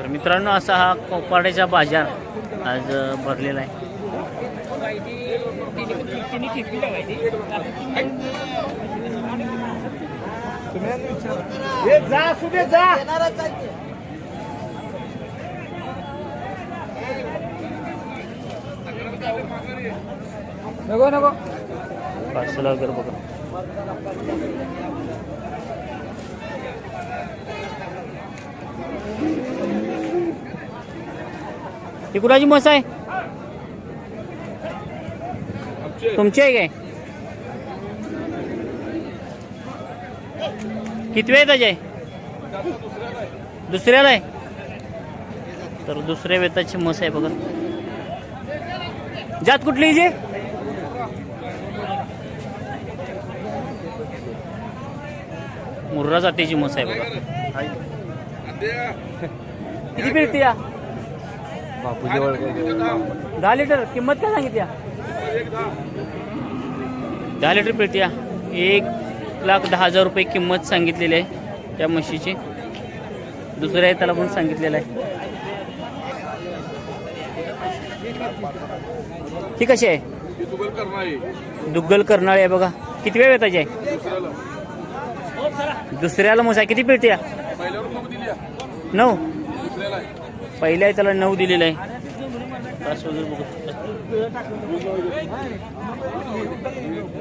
तर मित्रांनो असा हा कोपाड्याचा बाजार आज भरलेला आहे. जा सुदे जा. नको नको. पार्सल वगैरे बघा. ही कुणाची मस आहे तुमची आहे काय? किती वेळ त्याची आहे दुसऱ्याला आहे. तर दुसऱ्या वेताची मस आहे बघा. जात कुठली जे? मुर्रा जातीची मस आहे बघा किती पिळते या? दहा लिटर किंमत काय सांगितली? दहा लिटर पिळते एक लाख दहा हजार रुपये किंमत सांगितलेली आहे त्या म्हशीची. दुसऱ्या आहे त्याला पण सांगितलेलं आहे. ती कशी आहे? दुग्गल करणाळी आहे बघा. किती वेळ येताची आहे? दुसऱ्याला मोसा किती पिळते नऊ. पहिल्या आहे त्याला नऊ दिलेलं आहे.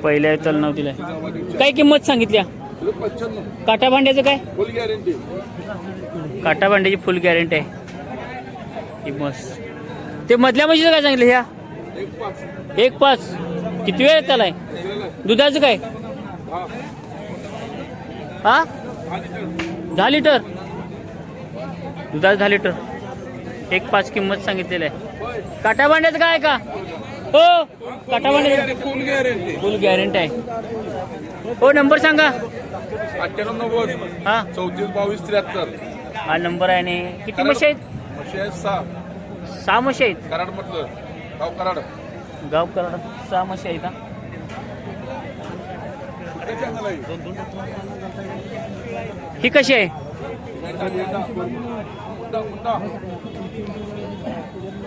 पहिल्या त्याला नऊ दिलं आहे. काय किंमत सांगितल्या? काटा भांड्याचं काय? काटा भांड्याची फुल गॅरंटी आहे. मस्त. ते मधल्या म्हशीचं काय सांगितलं ह्या? एक पाच एक पाच. किती वेळ त्याला आहे? दुधाचं काय? हा? दहा लिटर. दुधाचं दहा लिटर. एक पाच किंमत सांगितलेलं आहे. काटा भांड्याचं काय का? हो काटा भांड्याचं फुल गॅरंटी फुल गॅरंटी आहे. हो नंबर सांगा. अठ्ठ्याण्णव नव्वद. हा. चौतीस बावीस त्र्याहत्तर. हा नंबर आहे आणि किती म्हशी आहेत? सहा. सहा म्हशी आहेत. कराड म्हटलं. गाव कराड. गाव कराड सहा म्हशी आहेत हा. आहे. ही? कशी आहे.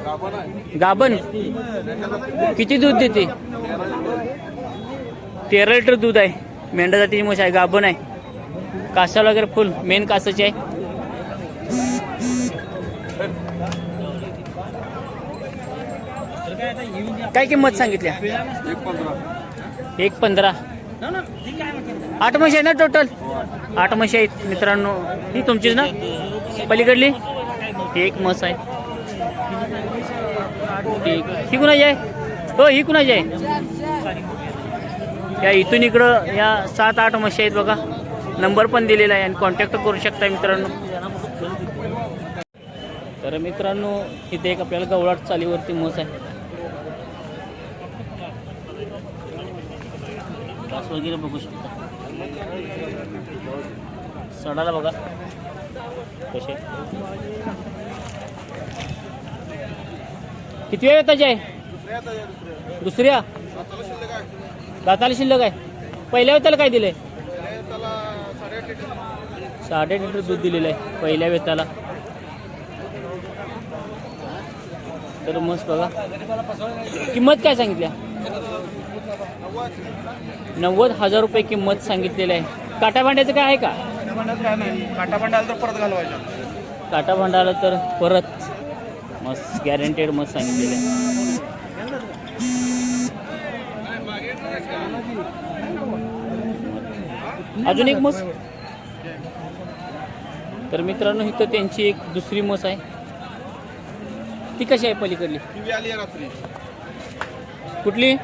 गाभण गाबन किती दूध देते? तेरा लिटर दूध आहे. मेंढा जातीची म्हशी आहे गाबन आहे. कासाला वगैरे फुल मेन कासाची आहे. काय किंमत सांगितल्या? एक पंधरा. एक पंधरा आठ म्हशी आहे ना टोटल आठ म्हशी आहेत मित्रांनो. ही तुमचीच ना? पलीकडली? ही एक म्हस आहे. ठीक. ही कुणाची आहे? हो ही कुणाची आहे? या इथून इकडं या सात आठ म्हशी आहेत बघा. नंबर पण दिलेला आहे आणि कॉन्टॅक्ट करू शकता मित्रांनो. तर मित्रांनो इथे एक आपल्याला गवळाट चालीवरती म्हस आहे. वगैरे बघू शकता. सडाला बघा. कसे? किती वेळ येताची आहे दुसऱ्या दाताला शिल्लक आहे. पहिल्या वेताला काय दिलंय? साडे लिटर दूध दिलेलं आहे. पहिल्या वेताला. तर मस्त बघा. किंमत काय सांगितल्या नव्वद हजार रुपये किंमत सांगितलेली आहे. काटा भांड्याचं काय आहे का? काटा भांडायला तर परत घालवायचा. काटा भांडाला तर परत मस्त गॅरंटेड मस्त सांगितलेलं आहे. अजून एक मस तर मित्रांनो इथं त्यांची एक दुसरी मस आहे. ती कशी आहे पलीकडली? कुठली?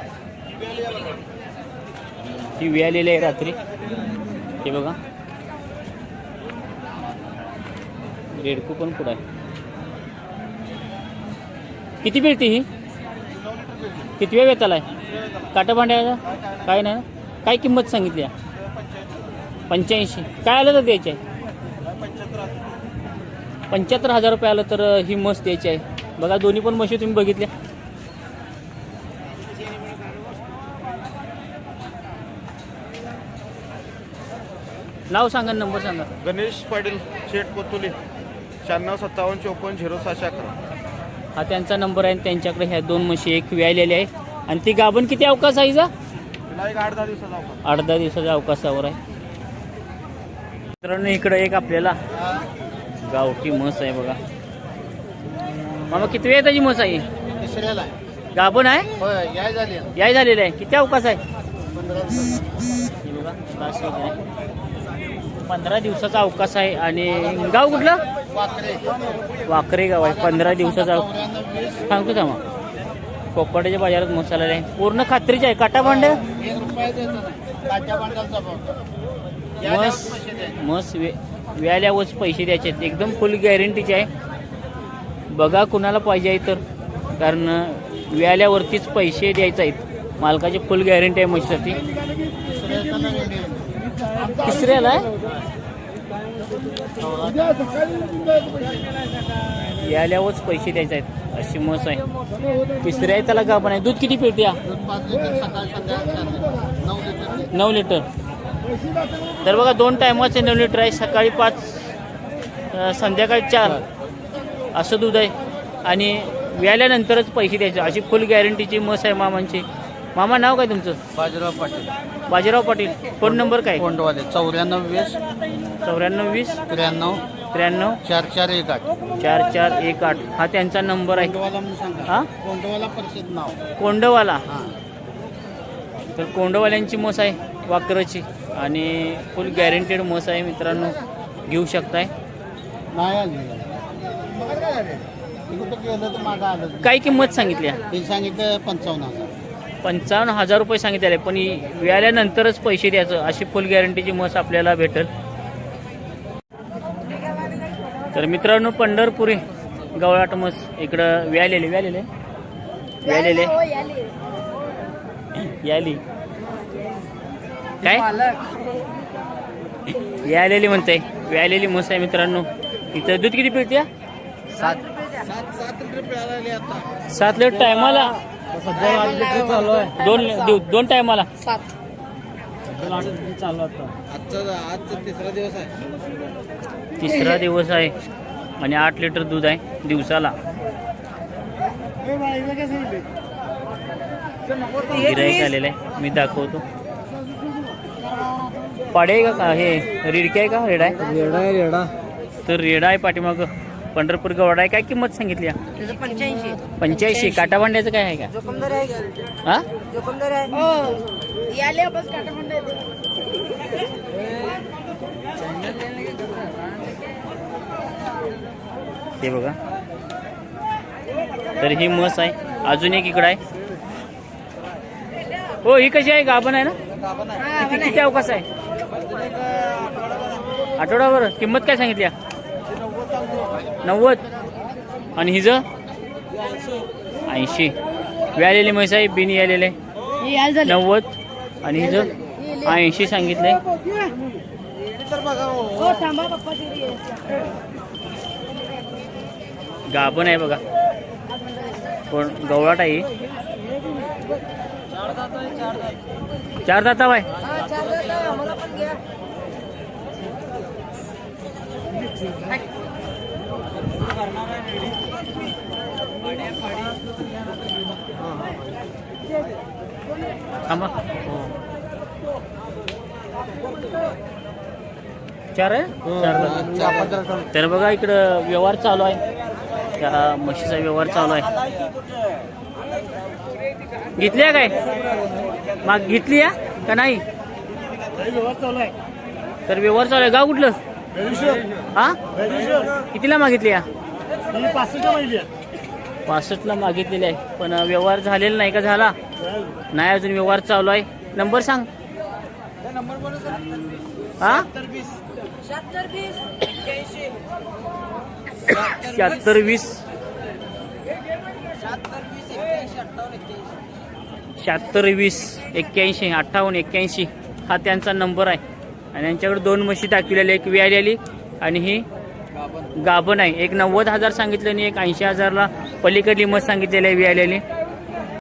ती व्यालेली आहे रात्री. हे बघा. रेडकू पण पुढं आहे. किती मिळते ही? किती वेळ वेताला आहे? काटा भांड्याचा? काय नाही ना? काय किंमत सांगितली पंच्याऐंशी. काय आलं तर द्यायची? आहे पंच्याहत्तर हजार रुपये आलं तर ही मस्त द्यायची आहे. बघा दोन्ही पण मशी तुम्ही बघितल्या. नाव सांगा नंबर सांगा. गणेश पाटील शेठ कोतुली शहाण्णव सत्तावन्न चोपन्न झिरो सहाशे अकरा. हा त्यांचा नंबर आहे आणि त्यांच्याकडे ह्या दोन म्हशी एक व्यायलेल्या आहे आणि ती गाभण किती अवकाश आहे जा तिला एक आठ दहा दिवसाचा अवकाश. आठ दहा दिवसाच्या अवकाशावर आहे. मित्रांनो इकडं एक आपल्याला गावठी म्हस आहे बघा. मामा किती वेळ त्याची म्हस आहे? तिसऱ्याला गाभण आहे? होय याय झाली याय झालेलं आहे. किती अवकाश आहे? पंधरा हे बघा class एक आहे. पंधरा दिवसाचा अवकाश आहे. आणि गाव कुठलं? वाकरे. गाव आहे. पंधरा दिवसाचा सांगतो का मग? कोपाड्याच्या बाजारात मसाला आहे. पूर्ण खात्रीचे आहे. काटा भांड? एक रुपया द्यायचा नाही. काच्या भांडाचा भाव. मस मस वे व्याल्यावरच पैसे द्यायचे आहेत. एकदम फुल गॅरंटीचे आहे. बघा कुणाला पाहिजे आहे तर. कारण व्याल्यावरतीच पैसे द्यायचे आहेत. मालकाची फुल गॅरंटी आहे म्हशीसाठी तिसऱ्याला? आहे व्याल्यावरच पैसे द्यायचे आहेत. अशी मस आहे. तिसऱ्या आहे त्याला गाभण आहे. दूध किती पिळते या? नऊ लिटर. तर बघा दोन टायमाचे नऊ लिटर आहे. सकाळी पाच संध्याकाळी चार. असं दूध आहे. आणि व्याल्यानंतरच पैसे द्यायचे. अशी फुल गॅरंटीची मस आहे मामांची. मामा नाव काय तुमचं? बाजीराव पाटील. बाजीराव पाटील. फोन नंबर काय? कोंडवाले चौऱ्याण्णव वीस. चौऱ्याण्णव वीस. त्र्याण्णव. त्र्याण्णव. चार चार एक आठ. चार चार एक आठ. हा त्यांचा नंबर आहे. कोंडवाला म्हणून सांगा. हा? कोंडवाला परिषद नाव. कोंडवाला. हा. तर कोंडवाल्यांची मस आहे वाकरची. आणि फुल गॅरंटेड मस आहे मित्रांनो. घेऊ शकताय. नाही आली. कुठं गेलं तर मागं आलं. काय किंमत सांगितली? ते सांगितलं पंचावन्न हजार. पंचावन्न हजार रुपये सांगितलेले पण ही व्याल्यानंतरच पैसे द्यायचं अशी फुल गॅरंटीची मस आपल्याला भेटेल. तर मित्रांनो पंढरपुरी गवळाट मस इकडं व्यालेले व्यालेले. व्यालेले. याली. काय? यालेली म्हणते व्यालेली मस आहे मित्रांनो. इथं दूध किती पिळते सात सात सात लिटर सात लिटर टायमाला. सध्या आठ लिटर चालू आहे. दोन दिव- दोन टायमाला आठ लिटर चालू आता. आजचा आजचा तिसरा दिवस आहे. तिसरा दिवस आहे आणि आठ लिटर दूध आहे दिवसाला. गिराईक आलेलं आहे. मी दाखवतो. पाडे का? हे रिडके आहे का? रेडा आहे? रेडा आहे रेडा. तर रेडा आहे पाठीमाग. पंढरपूर गवडा आहे काय किंमत सांगितली? आहे? पंच्याऐंशी. पंच्याऐंशी. काटा भांड्याचं काय आहे का? जोखमदार आहे हा? जोखमदार आहे. हो. याले बस काटा म्हणता ते. बघा. तर ही मस आहे. अजून एक इकडं आहे. हो ही कशी आहे? गाभण आहे ना? किती किती अवकाश आहे? आठवडाभर. किंमत काय सांगितली? नव्वद. आणि हिज ऐंशी. व्यालेली म्हैस आहे बिन यालेले नव्वद. आणि हिज ऐंशी सांगितले हो गाभण आहे बघा. पण गवळाट आहे. चार दाता बाय. मला चार आहे? चार दाता. तर बघा इकडं व्यवहार चालू आहे. त्या म्हशीचा व्यवहार चालू आहे. घेतली आहे काय? माग घेतली आहे का नाही? तर व्यवहार चालू आहे. गाव कुठलं? हा? कितीला मागितली या? पासष्टला मागितलेली आहे. पण व्यवहार झालेला नाही का झाला? नाही अजून व्यवहार चालू आहे. नंबर सांग. हा? शहात्तर वीस. शहात्तर वीस. एक्क्याऐंशी. अठ्ठावन्न एक्क्याऐंशी. हा त्यांचा नंबर आहे. आणि यांच्याकडे दोन म्हशी दाखविलेल्या एक व्यारी आली आणि ही गाभण आहे एक नव्वद हजार सांगितलं आणि एक ऐंशी हजारला पलीकडली मत सांगितलेली आहे वियालेली